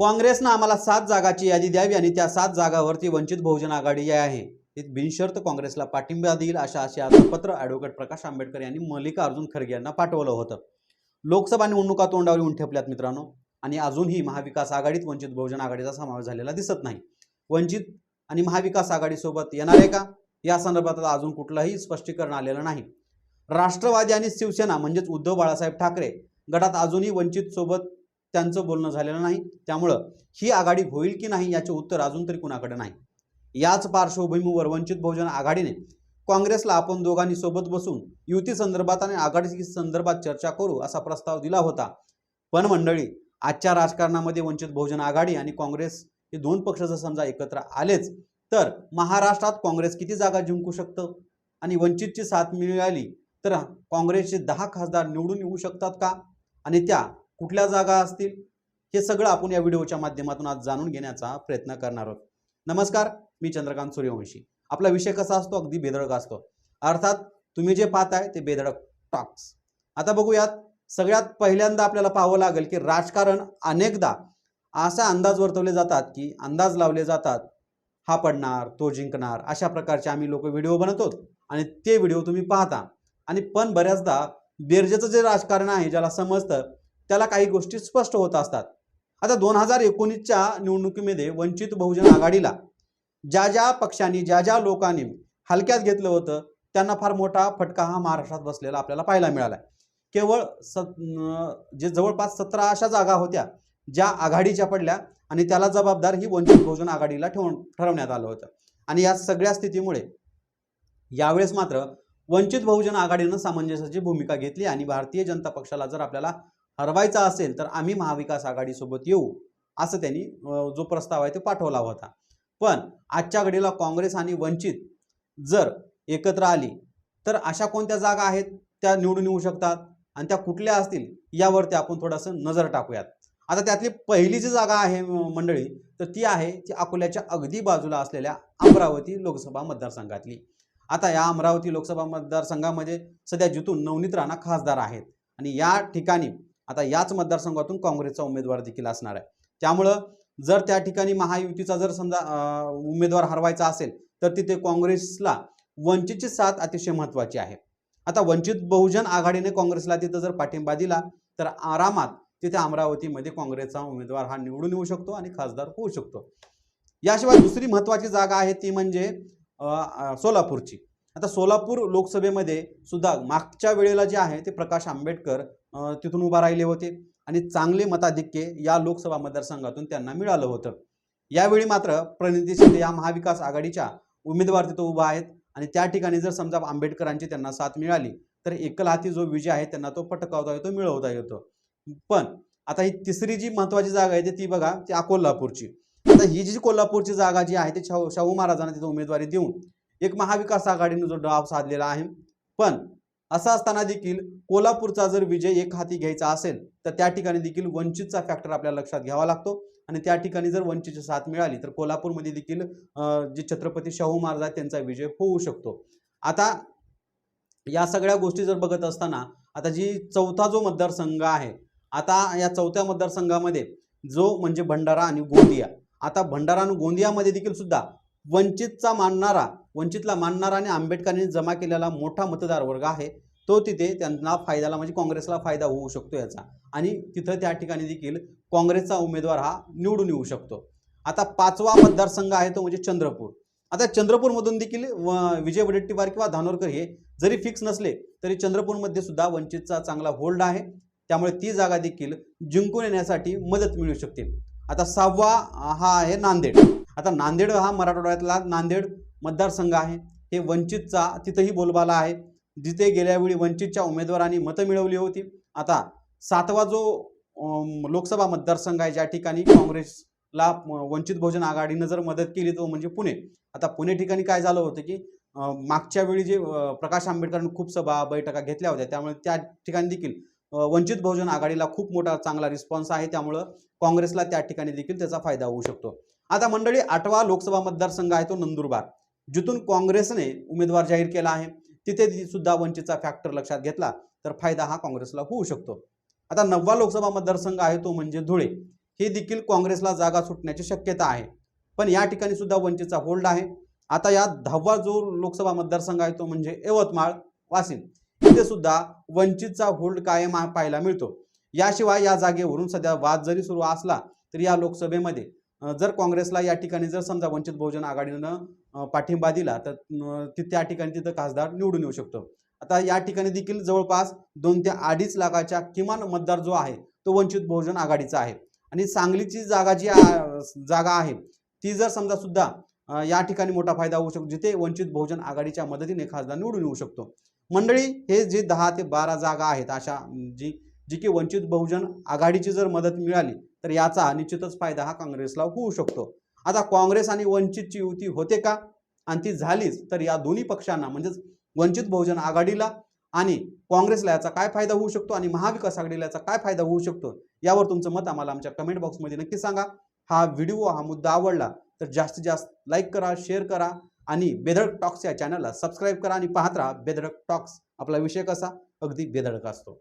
काँग्रेसनं आम्हाला सात जागाची यादी द्यावी आणि त्या सात जागावरती वंचित बहुजन आघाडी जी आहे. ते बिनशर्त काँग्रेसला पाठिंबा देईल अशा असे पत्र ॲडव्होकेट प्रकाश आंबेडकर यांनी मल्लिकार्जुन खरगे यांना पाठवलं होतं. लोकसभा निवडणुका तोंडावर येऊन ठेपल्यात मित्रांनो. आणि अजूनही महाविकास आघाडीत वंचित बहुजन आघाडीचा समावेश झालेला दिसत नाही. वंचित आणि महाविकास आघाडीसोबत येणार आहे का? या संदर्भात अजून कुठलंही स्पष्टीकरण आलेलं नाही. राष्ट्रवादी आणि शिवसेना म्हणजेच उद्धव बाळासाहेब ठाकरे गटात अजूनही वंचित सोबत त्यांचं बोलणं झालेलं नाही. त्यामुळं ही आघाडी होईल की नाही याचे उत्तर अजून तरी कुणाकडे नाही. याच पार्श्वभूमीवर वंचित बहुजन आघाडीने काँग्रेसला आपण दोघांनी सोबत बसून युती संदर्भात आणि आघाडी संदर्भात चर्चा करू असा प्रस्ताव दिला होता. पण मंडळी आजच्या राजकारणामध्ये वंचित बहुजन आघाडी आणि काँग्रेस हे दोन पक्ष जर समजा एकत्र आलेच तर महाराष्ट्रात काँग्रेस किती जागा जिंकू शकतं? आणि वंचितची साथ मिळाली तर काँग्रेसचे दहा खासदार निवडून येऊ शकतात का? आणि त्या कुठल्या जागा असतील हे सगळं आपण या व्हिडिओच्या माध्यमातून आज जाणून घेण्याचा प्रयत्न करणार आहोत. नमस्कार मी चंद्रकांत सूर्यवंशी. आपला विषय कसा असतो? अगदी बेधडक असतो. अर्थात तुम्ही जे पाहताय ते बेधडक टॉक्स आता बघूयात सगळ्यात पहिल्यांदा आपल्याला पाहावं लागेल की राजकारण अनेकदा असा अंदाज वर्तवले जातात की अंदाज लावले जातात हा पडणार तो जिंकणार अशा प्रकारचे आम्ही लोक व्हिडिओ बनवतो आणि ते व्हिडिओ तुम्ही पाहता. आणि पण बऱ्याचदा बेरजेचं जे राजकारण आहे ज्याला समजतं त्याला काही गोष्टी स्पष्ट होत असतात. आता दोन हजार एकोणीसच्या निवडणुकीमध्ये वंचित बहुजन आघाडीला ज्या ज्या पक्षांनी ज्या ज्या लोकांनी हलक्यात घेतलं होतं त्यांना फार मोठा फटका हा महाराष्ट्रात बसलेला आपल्याला पाहायला मिळाला केवळ स जे जवळपास सतरा अशा जागा होत्या ज्या आघाडीच्या पडल्या आणि त्याला जबाबदार ही वंचित बहुजन आघाडीला ठेवून ठरवण्यात आलं होतं. आणि या सगळ्या स्थितीमुळे यावेळेस मात्र वंचित बहुजन आघाडीनं सामंजस्याची भूमिका घेतली आणि भारतीय जनता पक्षाला जर आपल्याला हरवायचा असेल तर आम्ही महाविकास आघाडीसोबत येऊ असं त्यांनी जो प्रस्ताव आहे तो पाठवला होता. पण आजच्या घडीला काँग्रेस आणि वंचित जर एकत्र आली तर अशा कोणत्या जागा आहेत? त्या निवडून येऊ शकतात आणि त्या कुठल्या असतील यावरती आपण थोडंसं नजर टाकूयात. आता त्यातली पहिली जी जागा आहे मंडळी तर ती आहे ती अकोल्याच्या अगदी बाजूला असलेल्या अमरावती लोकसभा मतदारसंघातली. आता या अमरावती लोकसभा मतदारसंघामध्ये सध्या जिथून नवनीत राणा खासदार आहेत आणि या ठिकाणी आता याच मतदारसंघातून काँग्रेसचा उमेदवार देखील असणार आहे. त्यामुळं जर त्या ठिकाणी महायुतीचा जर समजा उमेदवार हरवायचा असेल तर तिथे काँग्रेसला वंचितची साथ अतिशय महत्त्वाची आहे. आता वंचित बहुजन आघाडीने काँग्रेसला तिथं जर पाठिंबा दिला तर आरामात तिथे अमरावतीमध्ये काँग्रेसचा उमेदवार हा निवडून येऊ शकतो आणि खासदार होऊ शकतो. याशिवाय दुसरी महत्त्वाची जागा आहे ती म्हणजे सोलापूरची. आता सोलापूर लोकसभेमध्ये सुद्धा मागच्या वेळेला जे आहे ते प्रकाश आंबेडकर तिथून उभा राहिले होते आणि चांगले मताधिक्य या लोकसभा मतदारसंघातून त्यांना मिळालं होतं. यावेळी मात्र प्रणिती शिंदे या महाविकास आघाडीच्या उमेदवार तिथं उभा आहेत आणि त्या ठिकाणी जर समजा आंबेडकरांची त्यांना साथ मिळाली तर एकल हाती जो विजय आहे त्यांना तो पटकावता येतो मिळवता येतो. पण आता ही तिसरी जी महत्त्वाची जागा आहे ती बघा ती अकोल्हापूरची. आता ही जी कोल्हापूरची जागा जी आहे ती शाहू शाहू महाराजांना तिथं उमेदवारी देऊन एक महाविकास आघाडीने जो डाव साधलेला आहे. पण असं असताना देखील कोल्हापूरचा जर विजय एक हाती घ्यायचा असेल तर त्या ठिकाणी देखील वंचितचा फॅक्टर आपल्याला लक्षात घ्यावा लागतो. आणि त्या ठिकाणी जर वंचितची साथ मिळाली तर कोल्हापूरमध्ये देखील जे छत्रपती शाहू महाराज आहेत त्यांचा विजय होऊ शकतो. आता या सगळ्या गोष्टी जर बघत असताना आता जी चौथा जो मतदारसंघ आहे आता या चौथ्या मतदारसंघामध्ये जो म्हणजे भंडारा आणि गोंदिया. आता भंडारा आणि गोंदियामध्ये देखील सुद्धा वंचितचा मानणारा वंचितला मानणारा आणि आंबेडकरांनी जमा केलेला मोठा मतदार वर्ग आहे तो तिथे त्यांना फायद्याला म्हणजे काँग्रेसला फायदा होऊ शकतो याचा. आणि तिथं त्या ठिकाणी देखील काँग्रेसचा उमेदवार हा निवडून येऊ शकतो. आता पाचवा मतदारसंघ आहे तो म्हणजे चंद्रपूर. आता चंद्रपूरमधून देखील व- विजय वडेट्टीवार किंवा धानोरकर हे जरी फिक्स नसले तरी चंद्रपूरमध्ये सुद्धा वंचितचा चांगला होल्ड आहे. त्यामुळे ती जागा देखील जिंकून येण्यासाठी मदत मिळू शकते. आता सहावा हा आहे नांदेड. आता नांदेड हा मराठवाड्यातला नांदेड मतदारसंघ आहे. हे वंचितचा तिथंही बोलबाला आहे. जिथे गेल्यावेळी वंचितच्या उमेदवारांनी मतं मिळवली होती. आता सातवा जो लोकसभा मतदारसंघ आहे ज्या ठिकाणी काँग्रेसला वंचित बहुजन आघाडीनं जर मदत केली तो म्हणजे पुणे. आता पुणे ठिकाणी काय झालं होतं की मागच्या वेळी जे प्रकाश आंबेडकरांनी खूप सभा बैठका घेतल्या होत्या. त्यामुळे त्या ठिकाणी देखील वंचित बहुजन आघाडीला खूप मोठा चांगला रिस्पॉन्स आहे. त्यामुळं काँग्रेसला त्या ठिकाणी देखील त्याचा फायदा होऊ शकतो. आता मंडळी आठवा लोकसभा मतदारसंघ आहे तो नंदुरबार. जिथून काँग्रेसने उमेदवार जाहीर केला आहे तिथे सुद्धा वंचितचा फॅक्टर लक्षात घेतला तर फायदा हा काँग्रेसला होऊ शकतो. आता नववा लोकसभा मतदारसंघ आहे तो म्हणजे धुळे. हे देखील काँग्रेसला जागा सुटण्याची शक्यता आहे. पण या ठिकाणी सुद्धा वंचितचा होल्ड आहे. आता या दहावा जो लोकसभा मतदारसंघ आहे तो म्हणजे यवतमाळ वाशिम. इथे सुद्धा वंचितचा होल्ड कायम पाहायला मिळतो. याशिवाय या जागेवरून सध्या वाद जरी सुरू असला तरी या लोकसभेमध्ये जर काँग्रेसला या ठिकाणी जर समजा वंचित बहुजन आघाडीनं पाठिंबा दिला तर अ, ती त्या ठिकाणी तिथं खासदार निवडून येऊ शकतो. आता या ठिकाणी देखील जवळपास दोन ते अडीच लाखाच्या किमान मतदार जो आहे तो वंचित बहुजन आघाडीचा आहे. आणि सांगलीची जागा जी जागा आहे ती जर समजा सुद्धा या ठिकाणी मोठा फायदा होऊ शकतो जिथे वंचित बहुजन आघाडीच्या मदतीने खासदार निवडून येऊ शकतो. मंडळी हे जे दहा ते बारा जागा आहेत अशा जी जी की वंचित बहुजन आघाडीची जर मदत मिळाली तर याचा निश्चितच फायदा हा काँग्रेसला होऊ शकतो. आता काँग्रेस आणि वंचितची युती होते का? आणि ती झालीच तर या दोन्ही पक्षांना म्हणजेच वंचित बहुजन आघाडीला आणि काँग्रेसला याचा काय फायदा होऊ शकतो आणि महाविकास आघाडीला याचा काय फायदा होऊ शकतो? यावर तुमचं मत आम्हाला आमच्या कमेंट बॉक्समध्ये नक्की सांगा. हा व्हिडिओ हा मुद्दा आवडला तर जास्तीत जास्त लाईक करा शेअर करा आणि बेधडक टॉक्स या चॅनलला सबस्क्राईब करा आणि पाहत राहा बेधडक टॉक्स आपला विषय कसा? अगदी बेधडक असतो.